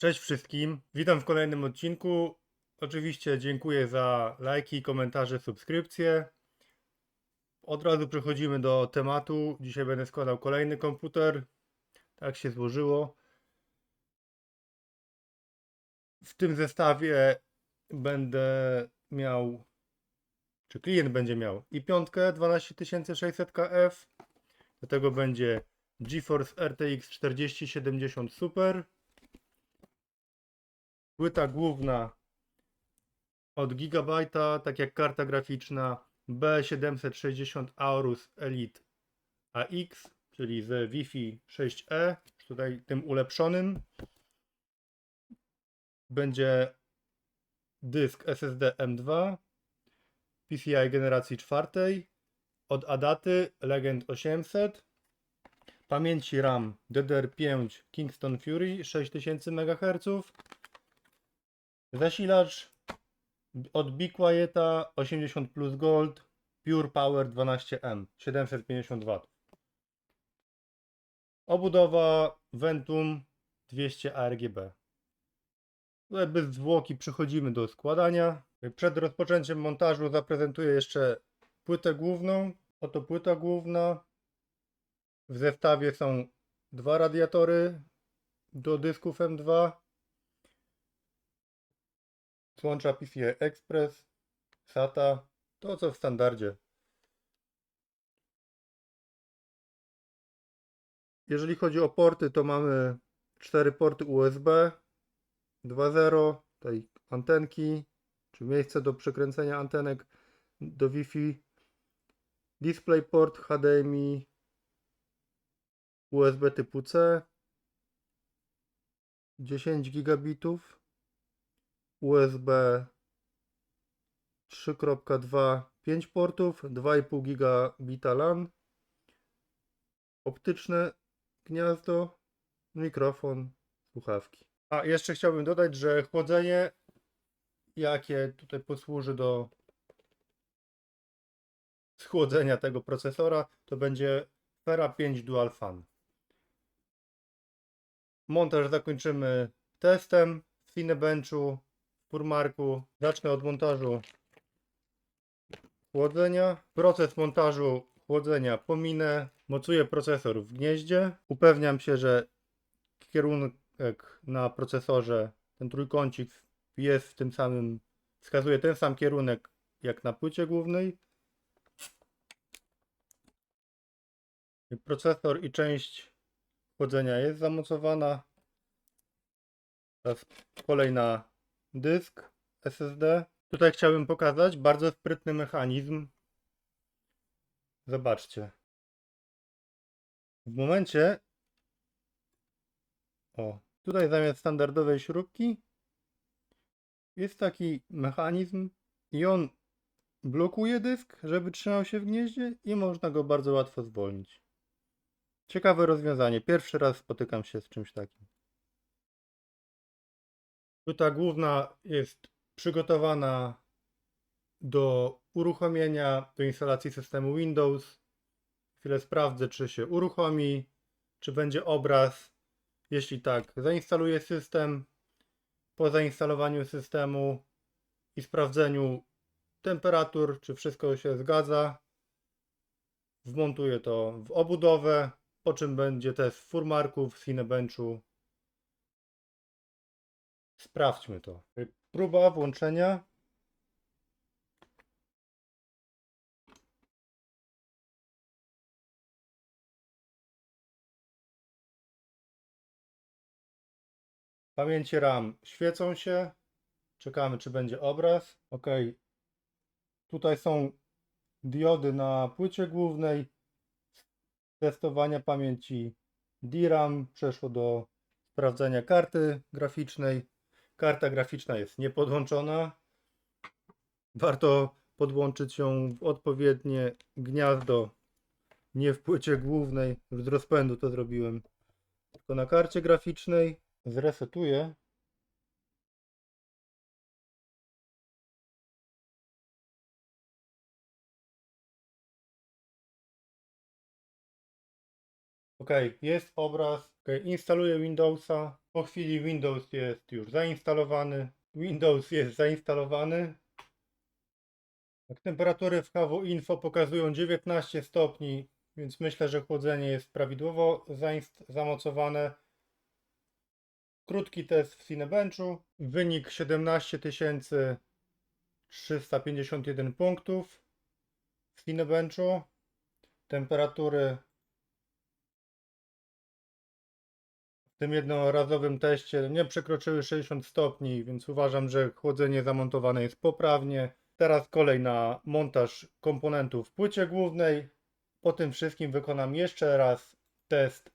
Cześć wszystkim, witam w kolejnym odcinku. Oczywiście dziękuję za lajki, komentarze, subskrypcje. Od razu przechodzimy do tematu. Dzisiaj będę składał kolejny komputer. Tak się złożyło. W tym zestawie będę miał, czy klient będzie miał i piątkę 12600KF. Do tego będzie GeForce RTX 4070 Super. Płyta główna od Gigabajta, tak jak karta graficzna B760 Aorus Elite AX, czyli ze Wi-Fi 6E, tutaj tym ulepszonym. Będzie dysk SSD M2 PCI generacji czwartej od Adaty Legend 800 pamięci RAM DDR5 Kingston Fury 6000 MHz Zasilacz od Be Quieta 80 plus Gold Pure Power 12M 750 W. Obudowa Ventum 200 ARGB. Tutaj bez zwłoki przechodzimy do składania. Przed rozpoczęciem montażu zaprezentuję jeszcze płytę główną. Oto płyta główna. W zestawie są dwa radiatory do dysków M2 Złącza PCI Express, SATA, to co w standardzie. Jeżeli chodzi o porty, to mamy cztery porty USB 2.0, tutaj antenki, czy miejsce do przekręcenia antenek do Wi-Fi, DisplayPort HDMI, USB typu C, 10 gigabitów, USB 3.2 5 portów, 2,5 gigabita LAN, optyczne gniazdo, mikrofon, słuchawki. A jeszcze chciałbym dodać, że chłodzenie, jakie tutaj posłuży do schłodzenia tego procesora, to będzie Fera 5 Dual Fan. Montaż zakończymy testem w Cinebenchu Furmarku. Zacznę od montażu chłodzenia. Proces montażu chłodzenia pominę. Mocuję procesor w gnieździe. Upewniam się, że kierunek na procesorze, ten trójkącik jest w tym samym, wskazuje ten sam kierunek jak na płycie głównej. Procesor i część chłodzenia jest zamocowana. Teraz kolej na dysk SSD. Tutaj chciałbym pokazać bardzo sprytny mechanizm. Zobaczcie. W momencie. O, tutaj zamiast standardowej śrubki jest taki mechanizm i on blokuje dysk, żeby trzymał się w gnieździe i można go bardzo łatwo zwolnić. Ciekawe rozwiązanie. Pierwszy raz spotykam się z czymś takim. Płyta główna jest przygotowana do uruchomienia, do instalacji systemu Windows. Chwilę sprawdzę, czy się uruchomi, czy będzie obraz. Jeśli tak, zainstaluję system. Po zainstalowaniu systemu i sprawdzeniu temperatur, czy wszystko się zgadza, wmontuję to w obudowę, po czym będzie test w Furmarku, w Cinebenchu Sprawdźmy to. Próba włączenia. Pamięci RAM świecą się. Czekamy, czy będzie obraz. OK. Tutaj są diody na płycie głównej. Testowania pamięci DRAM przeszło do sprawdzenia karty graficznej. Karta graficzna jest niepodłączona. Warto podłączyć ją w odpowiednie gniazdo, nie w płycie głównej. Już z rozpędu to zrobiłem. Tylko na karcie graficznej. Zresetuję. Ok, jest obraz. Ok, instaluję Windowsa. Po chwili Windows jest już zainstalowany. Windows jest zainstalowany. Temperatury w HW Info pokazują 19 stopni, więc myślę, że chłodzenie jest prawidłowo zamocowane. Krótki test w Cinebenchu. Wynik 17 351 punktów w Cinebenchu. Temperatury tym jednorazowym teście nie przekroczyły 60 stopni, więc uważam, że chłodzenie zamontowane jest poprawnie. Teraz kolej na montaż komponentów w płycie głównej. Po tym wszystkim wykonam jeszcze raz test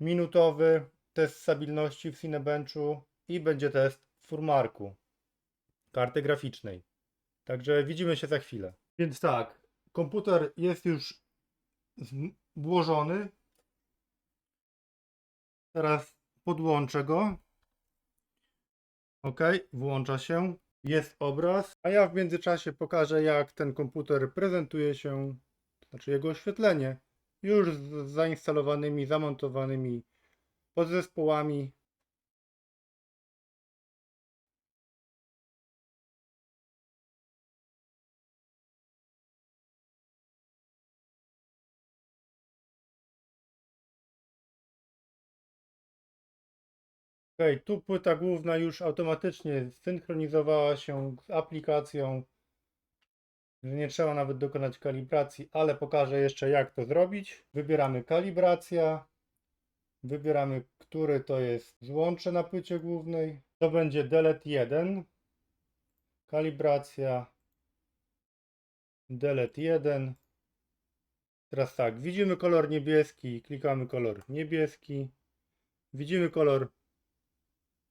30-minutowy, test stabilności w Cinebenchu i będzie test w Furmarku karty graficznej. Także widzimy się za chwilę. Więc tak, komputer jest już włożony. Teraz podłączę go. Ok, włącza się. Jest obraz, a ja w międzyczasie pokażę, jak ten komputer prezentuje się, to znaczy jego oświetlenie, już z zainstalowanymi, zamontowanymi podzespołami. Ok, tu płyta główna już automatycznie synchronizowała się z aplikacją, że nie trzeba nawet dokonać kalibracji, ale pokażę jeszcze jak to zrobić. Wybieramy kalibracja, wybieramy który to jest złącze na płycie głównej. To będzie delete 1, kalibracja, delete 1. Teraz tak, widzimy kolor niebieski, klikamy kolor niebieski. Widzimy kolor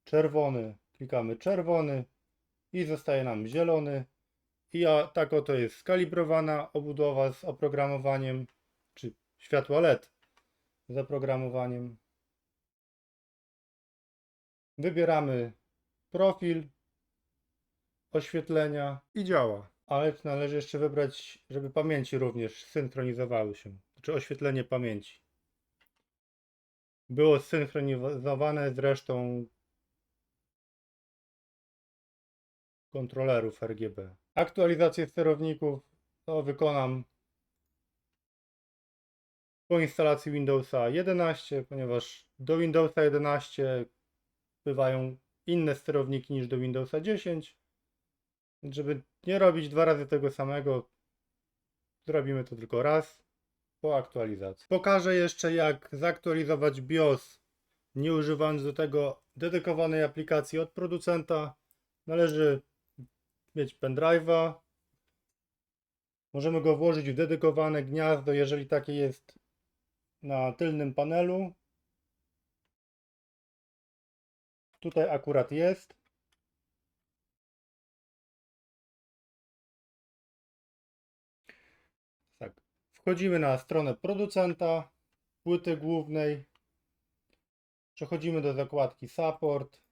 czerwony, klikamy czerwony i zostaje nam zielony. I a, tak oto jest skalibrowana obudowa z oprogramowaniem, czy światła LED z oprogramowaniem. Wybieramy profil oświetlenia i działa. Ale należy jeszcze wybrać, żeby pamięci również synchronizowały się, czy oświetlenie pamięci. Było zsynchronizowane z resztą kontrolerów RGB. Aktualizację sterowników to wykonam po instalacji Windowsa 11, ponieważ do Windowsa 11 bywają inne sterowniki niż do Windowsa 10. Więc Żeby nie robić dwa razy tego samego, zrobimy to tylko raz po aktualizacji. Pokażę jeszcze jak zaktualizować BIOS nie używając do tego dedykowanej aplikacji od producenta. Należy mieć pendrive'a. Możemy go włożyć w dedykowane gniazdo, jeżeli takie jest na tylnym panelu. Tutaj akurat jest. Tak. Wchodzimy na stronę producenta, płyty głównej. Przechodzimy do zakładki Support.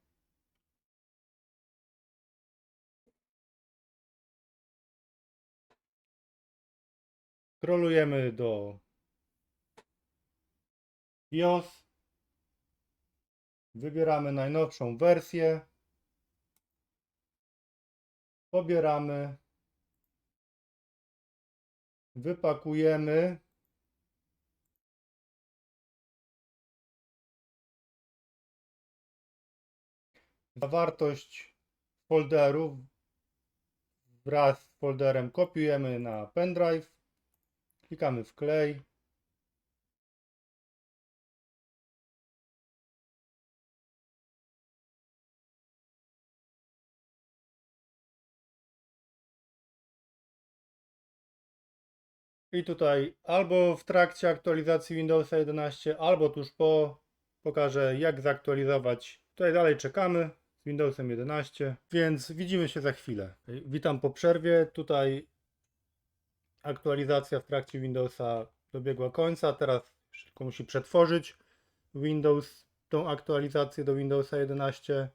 Scrollujemy do BIOS. Wybieramy najnowszą wersję. Pobieramy. Wypakujemy. Zawartość folderu wraz z folderem kopiujemy na pendrive. Klikamy w klej. I tutaj albo w trakcie aktualizacji Windowsa 11, albo tuż po pokażę jak zaktualizować. Tutaj dalej czekamy z Windowsem 11, więc widzimy się za chwilę. Witam po przerwie. Tutaj aktualizacja w trakcie Windowsa dobiegła końca. Teraz szybko musi przetworzyć Windows tą aktualizację do Windowsa 11.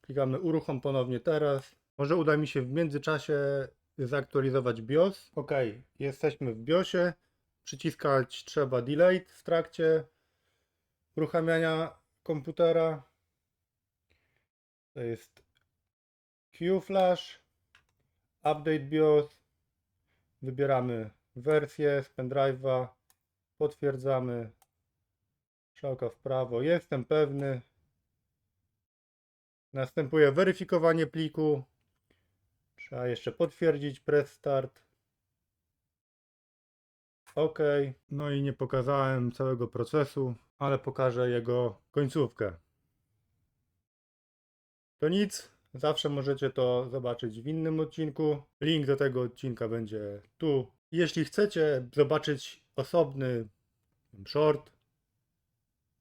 Klikamy uruchom ponownie teraz. Może uda mi się w międzyczasie zaktualizować BIOS. Ok, jesteśmy w BIOSie. Przyciskać trzeba Delete w trakcie uruchamiania komputera. To jest QFlash, Update BIOS. Wybieramy wersję z pendrive'a, potwierdzamy. Strzałka w prawo. Jestem pewny. Następuje weryfikowanie pliku. Trzeba jeszcze potwierdzić press start. OK. No i nie pokazałem całego procesu, ale pokażę jego końcówkę. To nic. Zawsze możecie to zobaczyć w innym odcinku. Link do tego odcinka będzie tu. Jeśli chcecie zobaczyć osobny short,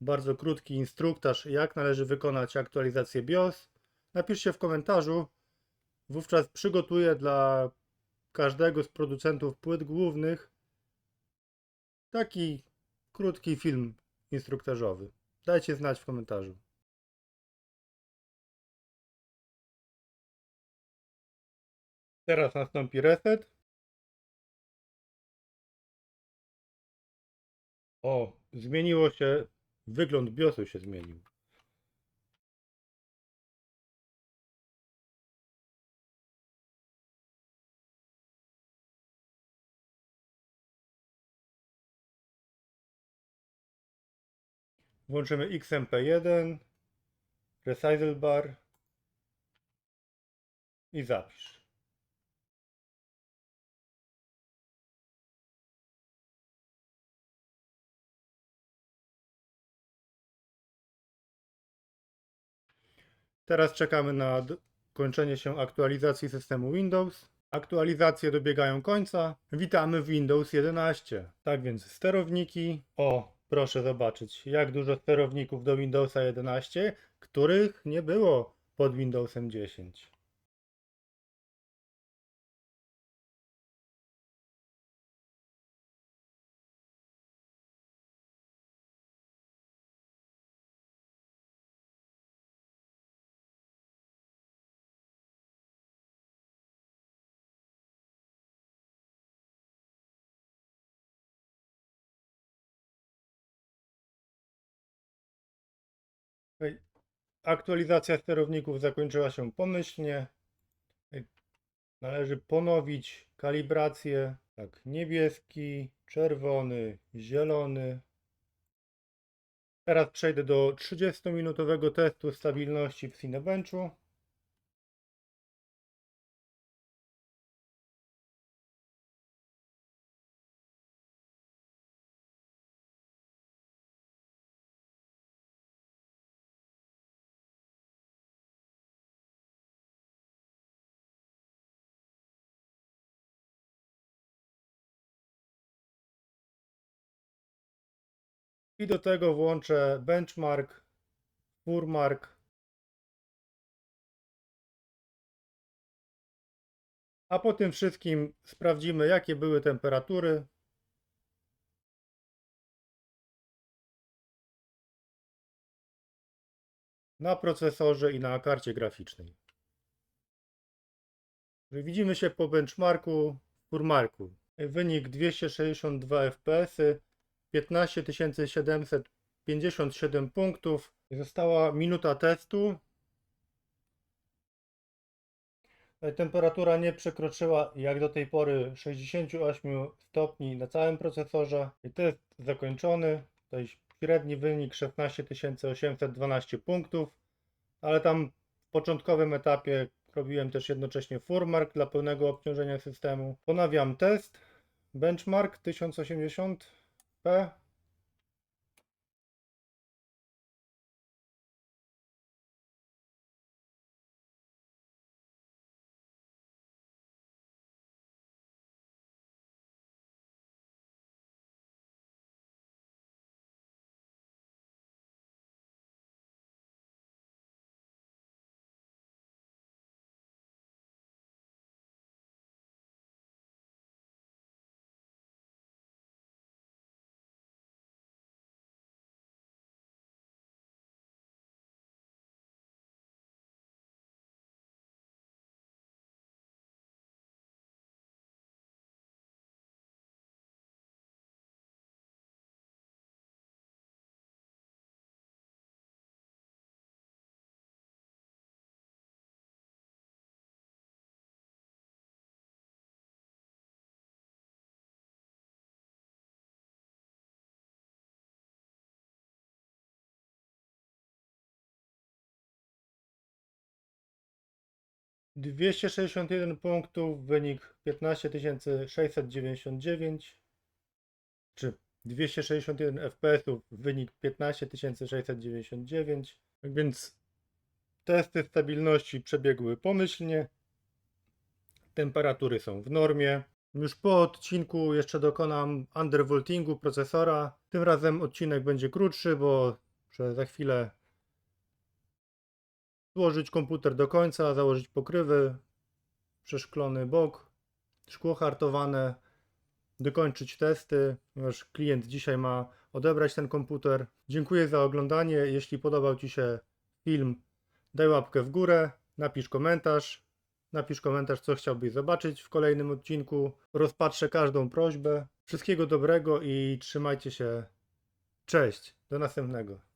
bardzo krótki instruktaż, jak należy wykonać aktualizację BIOS, napiszcie w komentarzu. Wówczas przygotuję dla każdego z producentów płyt głównych taki krótki film instruktażowy. Dajcie znać w komentarzu. Teraz nastąpi reset. O, zmieniło się, wygląd BIOSu się zmienił. Włączymy XMP1, Resizel Bar i zapisz. Teraz czekamy na kończenie się aktualizacji systemu Windows. Aktualizacje dobiegają końca. Witamy w Windows 11. Tak więc sterowniki. O, proszę zobaczyć, jak dużo sterowników do Windowsa 11, których nie było pod Windowsem 10. Aktualizacja sterowników zakończyła się pomyślnie. Należy ponowić kalibrację. Tak, niebieski, czerwony, zielony. Teraz przejdę do 30-minutowego testu stabilności w Cinebenchu. I do tego włączę benchmark, furmark. A po tym wszystkim sprawdzimy, jakie były temperatury. Na procesorze i na karcie graficznej. Widzimy się po benchmarku, furmarku. Wynik 262 fps, 15 757 punktów. Została minuta testu. Temperatura nie przekroczyła jak do tej pory 68 stopni na całym procesorze. I test zakończony. Tutaj średni wynik 16 812 punktów. Ale tam w początkowym etapie robiłem też jednocześnie furmark dla pełnego obciążenia systemu. Ponawiam test. Benchmark Uh, 261 punktów, wynik 15699, czy 261 FPS-ów, wynik 15699. Tak więc testy stabilności przebiegły pomyślnie. Temperatury są w normie. Już po odcinku jeszcze dokonam undervoltingu procesora. Tym razem odcinek będzie krótszy, bo za chwilę złożyć komputer do końca, założyć pokrywy, przeszklony bok, szkło hartowane, dokończyć testy, ponieważ klient dzisiaj ma odebrać ten komputer. Dziękuję za oglądanie. Jeśli podobał Ci się film, daj łapkę w górę, napisz komentarz. Napisz komentarz, co chciałbyś zobaczyć w kolejnym odcinku. Rozpatrzę każdą prośbę. Wszystkiego dobrego i trzymajcie się. Cześć. Do następnego.